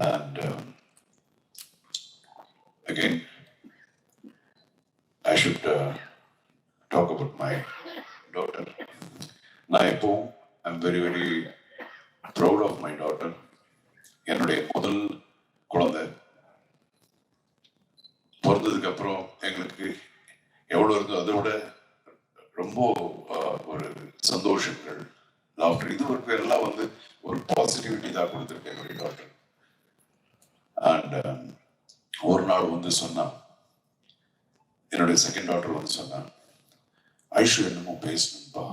And um, again, I should uh, talk about my daughter. நான் I'm very, very very proud of my என்னுடைய முதல் குழந்தை. பிறந்ததுக்கு அப்புறம் எங்களுக்கு எவ்வளோ இருந்தோ அதை விட ரொம்ப ஒரு சந்தோஷங்கள் லாஃப்டர் இது ஒரு பேரெல்லாம் வந்து ஒரு பாசிட்டிவிட்டி தான் கொடுத்துருக்கேன் என்னுடைய டாக்டர் அண்ட் ஒரு நாள் வந்து சொன்னான். என்னுடைய செகண்ட் டாக்டர் வந்து சொன்னான் ஐஷு என்னமோ பேசணும்ப்பா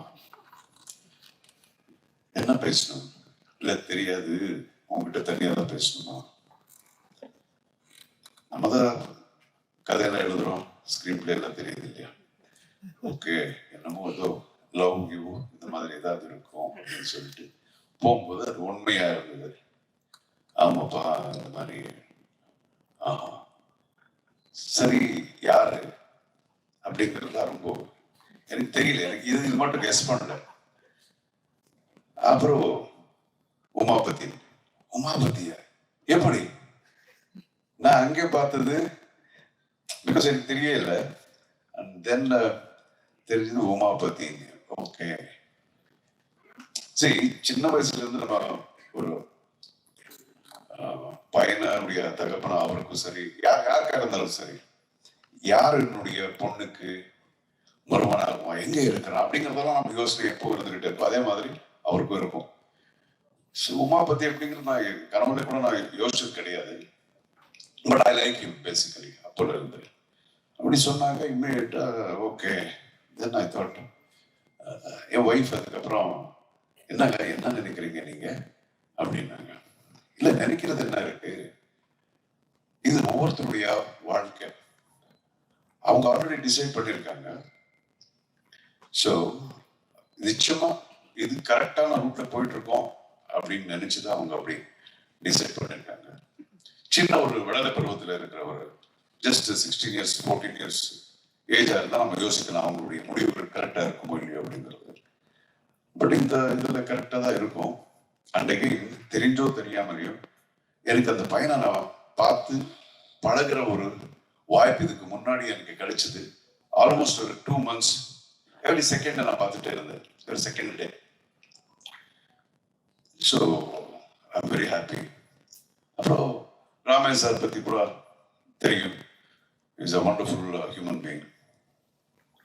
என்ன பேசணும்? இல்ல தெரியாது. உங்ககிட்ட தனியாக தான் பேசணுமா? நம்ம தான் கதையெல்லாம் எழுதுறோம். ஸ்கிரீன் பிளே எல்லாம் தெரியுது இல்லையா? ஓகே. என்னமோ ஏதோ லவ் யூ இந்த மாதிரி ஏதாவது இருக்கும். அப்படின்னு சொல்லிட்டு போகும்போது அது உண்மையா இருந்தது ஆமாப்பா இந்த மாதிரி ஆஹா சரி யாரு? அப்படிங்கிறது ரொம்ப எனக்கு தெரியல. எனக்கு இது இது மட்டும் கெஸ் பண்ணல. அப்புறம் உமாபதி. உமாபதியா எப்படி? நான் அங்கே பார்த்தது பிகாஸ் எனக்கு தெரியல அண்ட் தென் தெரிஞ்சது உமாபதி. ஓகே சரி சின்ன வயசுல இருந்து நம்ம பையனுடைய தகப்பனா அவருக்கும் சரி யார் யாருக்கா இருந்தாலும் சரி யார் என்னுடைய பொண்ணுக்கு மருமனாகுவான் எங்க இருக்கிறான் அப்படிங்கறதெல்லாம் நம்ம யோசனை எப்போ இருந்துகிட்டே இருக்கும் அதே மாதிரி அவருக்கும் இருக்கும். சும்மா பத்தி எப்படிங்கிறது நான் கனவுல கூட நான் யோசிச்சது கிடையாது. But I like you basically அப்போல இருந்து. அப்படி சொன்னாங்க இம்மிடியட்டா ஓகே தென் ஐ தாட் என் ஒய்ஃப் அதுக்கப்புறம் என்னங்க என்ன நினைக்கிறீங்க நீங்க? அப்படின்னாங்க. இல்ல நினைக்கிறது என்ன இருக்கு? இது ஒவ்வொருத்தருடைய வாழ்க்கை. அவங்க ஆல்ரெடி டிசைட் பண்ணியிருக்காங்க ஸோ நிச்சயமா இது கரெக்டான ரூட்ல போயிட்டு இருக்கோம் அப்படின்னு நினைச்சுதான் அவங்க அப்படி டிசைட் பண்ணியிருக்காங்க சின்ன ஒரு விடலை பருவத்தில் இருக்கிற ஒரு just sixteen years fourteen years ஏஜாக இருந்தால் நம்ம யோசிக்கலாம் அவங்களுடைய முடிவுகள் கரெக்டாக இருக்குமோ இல்லையோ அப்படிங்கிறது. பட் இந்த இதில் கரெக்டாக தான் இருக்கும். அன்றைக்கு தெரிஞ்சோ தெரியாமலையோ எனக்கு அந்த பையனை நான் பார்த்து பழகுற ஒரு வாய்ப்பு இதுக்கு முன்னாடி எனக்கு கிடைச்சது. ஆல்மோஸ்ட் ஒரு டூ மந்த்ஸ் எவ்ரி செகண்ட் நான் பார்த்துட்டே இருந்தேன். ஒரு second day so I'm very happy அப்புறம் ராமேஷ் சார் பற்றி கூட தெரியும். Is a wonderful human being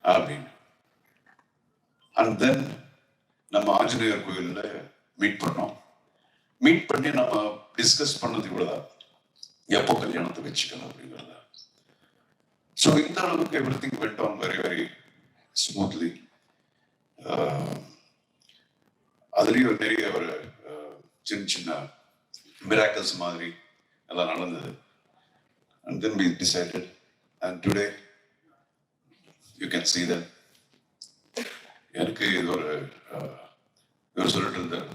அப்படின்னு. அண்ட் தென் நம்ம ஆஞ்சநேயர் கோயிலில் மீட் பண்ணோம். மீட் பண்ணி நம்ம டிஸ்கஸ் பண்ணது இவ்வளவுதான். எப்போ கல்யாணத்தை வச்சுக்கணும் அப்படிங்கிறத. ஸோ இந்த அளவுக்கு everything went on very very smoothly அதுலேயும் நிறைய ஒரு சின்ன சின்ன மிராக்கல்ஸ் மாதிரி எல்லாம் நடந்தது. And then we decided and today you can see that எனக்கு இது ஒரு இவர் சொல்லிட்டு இருந்தார்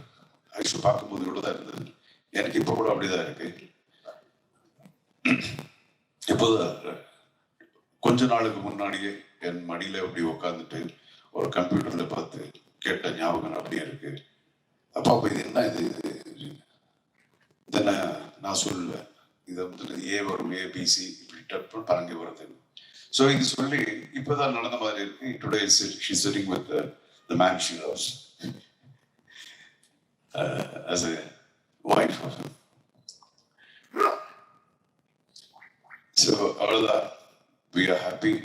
ஐஷு பார்க்கும்போது இவ்வளோ தான் இருந்தது. எனக்கு இப்போ கூட அப்படிதான் இருக்கு. இப்போதான் கொஞ்ச நாளுக்கு முன்னாடியே என் மடியில அப்படி உட்காந்துட்டு ஒரு கம்ப்யூட்டர்ல பார்த்து கேட்ட ஞாபகம் அப்படியே இருக்கு. அப்பா அப்போ இது என்ன இது? இது நான் சொல்லல. இதை வந்து ஏ வரும் ஏபிசி இப்படி டப்பு பரங்கி வருது ஸோ இது சொல்லி இப்போதான் நடந்த மாதிரி இருக்கு. Today she sitting with the man she loves Uh, as a wife of him. So, all that, we are happy